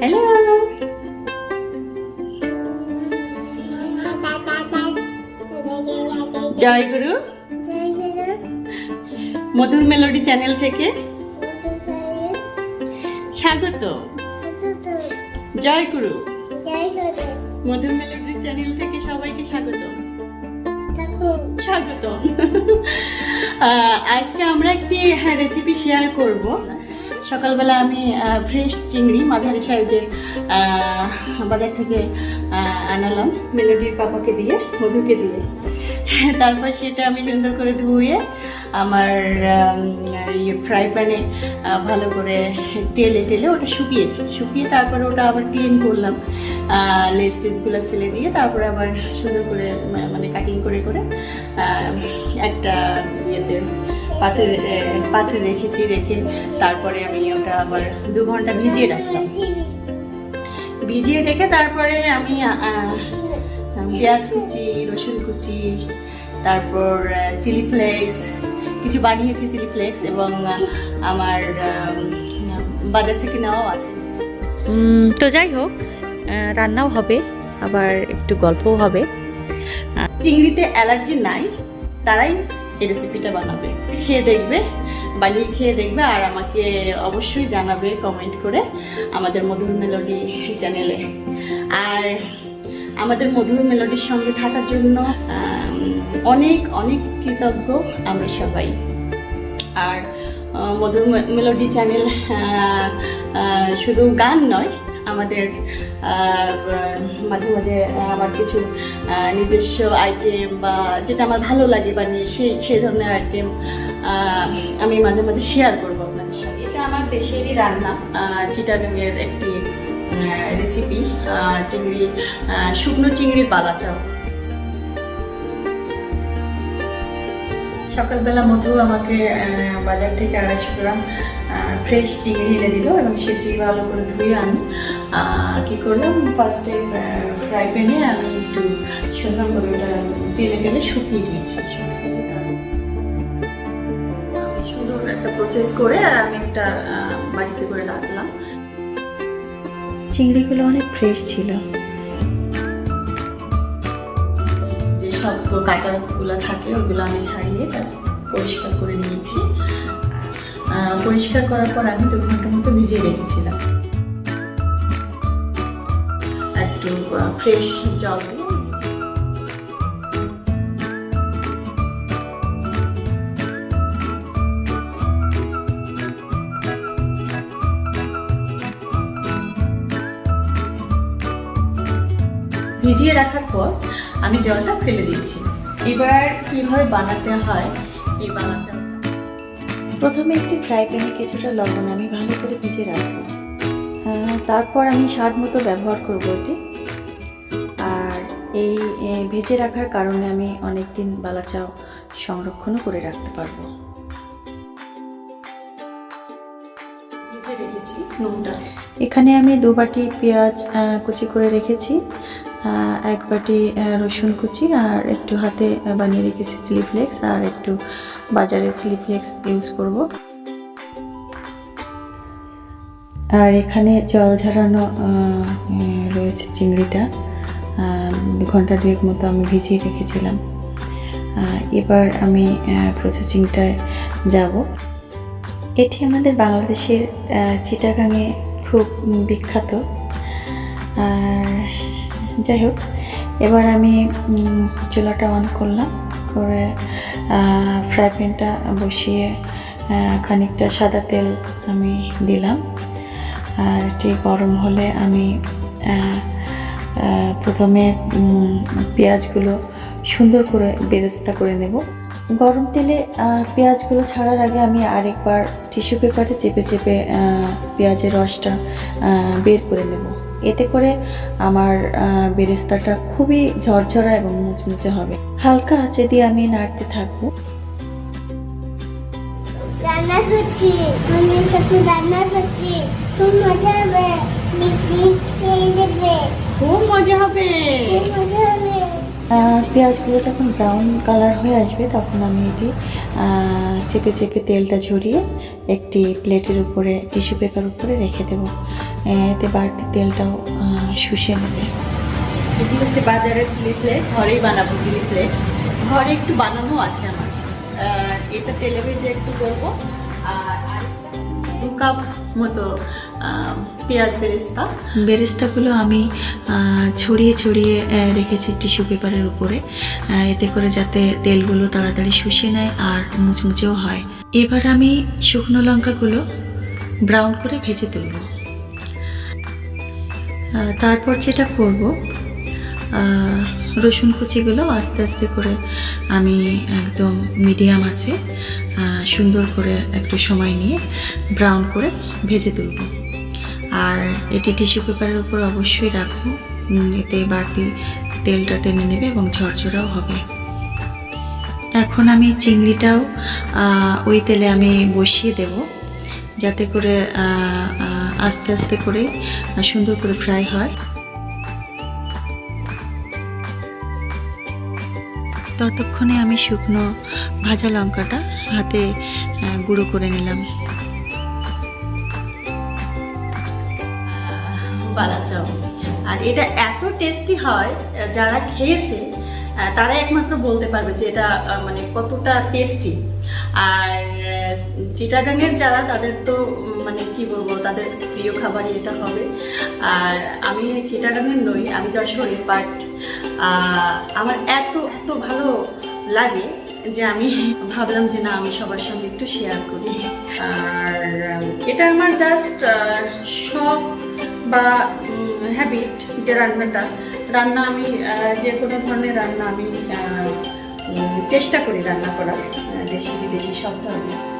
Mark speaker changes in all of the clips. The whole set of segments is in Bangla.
Speaker 1: হ্যালো জয় গুরু। মধুর মেলোডি চ্যানেল থেকে স্বাগত। জয় গুরু। মধুর মেলোডি চ্যানেল থেকে সবাইকে স্বাগত। স্বাগত আহ, আজকে আমরা একটি হ্যাঁ রেসিপি শেয়ার করব। সকালবেলা আমি ফ্রেশ চিংড়ি মাঝারি সাইজের বাজার থেকে আনালাম মেলোডির পাপাকে দিয়ে মধুকে দিয়ে। তারপর সেটা আমি সুন্দর করে ধুয়ে আমার ইয়ে ফ্রাই প্যানে ভালো করে তেলে টেলে ওটা শুকিয়েছি। শুকিয়ে তারপরে ওটা আবার ক্লিন করলাম। লেস টেসগুলো ফেলে দিয়ে তারপরে আবার সুন্দর করে মানে কাটিং করে করে একটা ইয়েতে পাথরে পাথরে রেখেছি, রেখে তারপরে আমি ওটা আবার দু ঘণ্টা ভিজিয়ে রাখলাম। ভিজিয়ে রেখে তারপরে আমি পেঁয়াজ কুচি, রসুন কুচি, তারপর চিলি ফ্লেক্স কিছু বানিয়েছি চিলি ফ্লেক্স এবং আমার বাজার থেকে নেওয়াও আছে।
Speaker 2: তো যাই হোক রান্নাও হবে আবার একটু গল্পও হবে।
Speaker 1: চিংড়িতে অ্যালার্জি নাই তারাই এই রেসিপিটা বানাবে। খেয়ে দেখবে বানিয়ে খেয়ে দেখবে আর আমাকে অবশ্যই জানাবে কমেন্ট করে আমাদের মধুর মেলোডি চ্যানেলে আর আমাদের মধুর মেলোডির সঙ্গে থাকার জন্য অনেক অনেক কৃতজ্ঞ আমরা সবাই। আর মধুর মেলোডি চ্যানেল শুধু গান নয়, আমাদের মাঝে মাঝে আমার কিছু নিজস্ব আইটেম বা যেটা আমার ভালো লাগে বানিয়ে সেই সেই ধরনের আইটেম আমি মাঝে মাঝে শেয়ার করব আপনাদের সঙ্গে। এটা আমার দেশেরই রান্না চিটাগাংয়ের একটি রেসিপি চিংড়ি শুকনো চিংড়ির পালা চাও। সকালবেলা মধু আমাকে বাজার থেকে আড়াইশো গ্রাম ফ্রেশ চিংড়ি এনে দিল এবং সেটি ভালো করে ধুয়ে আমি কি করলাম ফার্স্টে ফ্রাই প্যানে আমি একটু সুন্দর করে ওটা তেলে টেলে শুকিয়ে দিয়েছি সুন্দর একটা প্রসেস করে আমি একটা বাড়িতে করে রাখলাম।
Speaker 2: চিংড়িগুলো অনেক ফ্রেশ ছিল।
Speaker 1: যে সব কাঁটাগুলো থাকে, ওগুলো আমি ছাড়িয়ে পরিষ্কার করে নিয়েছি। পরিষ্কার করার পর আমি দু ঘণ্টা মতো ভিজিয়ে রেখেছিলাম। একটু ফ্রেশ জল দিয়ে ভিজিয়ে রাখার পর আমি জলটা ফেলে দিয়েছি এবার কীভাবে বানাতে হয় এই বানাতে
Speaker 2: প্রথমে একটি ফ্রাই প্যানে কিছুটা লবণ আমি ভালো করে ভিজে রাখব। তারপর আমি স্বাদ মতো ব্যবহার করব এটি। আর এই ভেজে রাখার কারণে আমি অনেক দিন বালাচাও সংরক্ষণও করে রাখতে পারব। এখানে আমি দু বাটি পেঁয়াজ কুচি করে রেখেছি। এক বাটি রসুন কুচি আর একটু হাতে বানিয়ে রেখেছি চিলি ফ্লেক্স আর একটু বাজারে চিলি ফ্লেক্স ইউজ করব। আর এখানে জল ঝরানো রয়েছে চিংড়িটা। ঘণ্টা দুয়েক মতো আমি ভিজিয়ে রেখেছিলাম। এবার আমি প্রসেসিংটায় যাব। এটি আমাদের বাংলাদেশের আহ, চিটাগাংয়ে খুব বিখ্যাত। আর যাই হোক, এবার আমি চুলাটা অন করলাম, করে ফ্রাই প্যানটা বসিয়ে খানিকটা সাদা তেল আমি দিলাম। আর এটি গরম হলে আমি প্রথমে পেঁয়াজগুলো সুন্দর করে বেরেস্তা করে নেব। গরম তেলে পেঁয়াজগুলো ছাড়ার আগে আমি আরেকবার টিস্যু পেপারে চেপে চেপে পেঁয়াজের রসটা বের করে নেব। এতে করে আমার আহ, বেরেস্তাটা খুবই ঝরঝরা এবং মুচমুচে হবে। হালকা আঁচে দিয়ে আমি নাড়তে থাকব।
Speaker 3: রান্না করছি আমি সাথে রান্না করছি। খুব মজা হবে।
Speaker 1: খুব মজা হবে।
Speaker 3: খুব মজা
Speaker 2: পেঁয়াজগুলো যখন ব্রাউন কালার হয়ে আসবে, তখন আমি এটি চেপে চেপে তেলটা ঝরিয়ে একটি প্লেটের উপরে টিস্যু পেপার উপরে রেখে দেবো। এতে বাড়তি তেলটাও শুষে নেবে।
Speaker 1: এটি হচ্ছে বাজারের চিলি ফ্লেক্স ঘরেই বানাবো চিলি ফ্লেক্স ঘরে একটু বানানো আছে আমার। এটা তেলে ভেজে একটু করব। আর দু কাপ মতো পেঁয়াজ বেরেস্তা।
Speaker 2: বেরেস্তাগুলো আমি ছড়িয়ে ছড়িয়ে রেখেছি টিস্যু পেপারের উপরে। এতে করে যাতে তেলগুলো তাড়াতাড়ি শুষে নেয় আর মুচমুচেও হয়। এবার আমি শুকনো লঙ্কাগুলো ব্রাউন করে ভেজে তুলব। তারপর যেটা করব রসুন কুচিগুলো আস্তে আস্তে করে আমি একদম মিডিয়াম আছে সুন্দর করে একটু সময় নিয়ে ব্রাউন করে ভেজে তুলব। আর এটি টিস্যু পেপারের উপর অবশ্যই রাখব। এতে বাড়তি তেলটা টেনে নেবে এবং ঝরঝরাও হবে। এখন আমি চিংড়িটাও ওই তেলে আমি বসিয়ে দেব, যাতে করে আস্তে আস্তে করে সুন্দর করে ফ্রাই হয়। ততক্ষণে আমি শুকনো ভাজা লঙ্কাটা হাতে গুঁড়ো করে নিলাম।
Speaker 1: বালা চাও আর এটা এত টেস্টি হয় যারা খেয়েছে তারাই একমাত্র বলতে পারবে যে এটা মানে কতটা টেস্টি আর আহ, চিটাগাংয়ের যারা তাদের তো মানে কি বলব তাদের প্রিয় খাবারই এটা হবে। আর আমি চিটাগাংয়ের নই আমি যশোরের বাট আমার এত এত ভালো লাগে যে আমি ভাবলাম যে না আমি সবার সঙ্গে একটু শেয়ার করি। আর এটা আমার জাস্ট শখ বা হ্যাবিট যে রান্নাটা, রান্না আমি যে কোনো ধরনের রান্না আমি চেষ্টা করি রান্না করার দেশি বিদেশি সব ধরনের।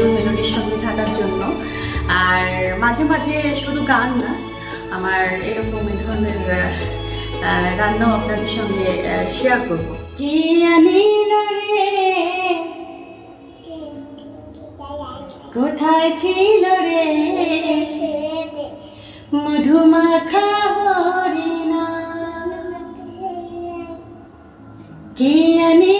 Speaker 1: মধুর মেলোডির সঙ্গে থাকার জন্য। আর মাঝে মাঝে শুধু গান না, আমার এরকম এই ধরনের রান্নাও আপনাদের সঙ্গে শেয়ার করব। কি কোথায় ছিল রে? মধুমাখা হরিণা। কি আনিল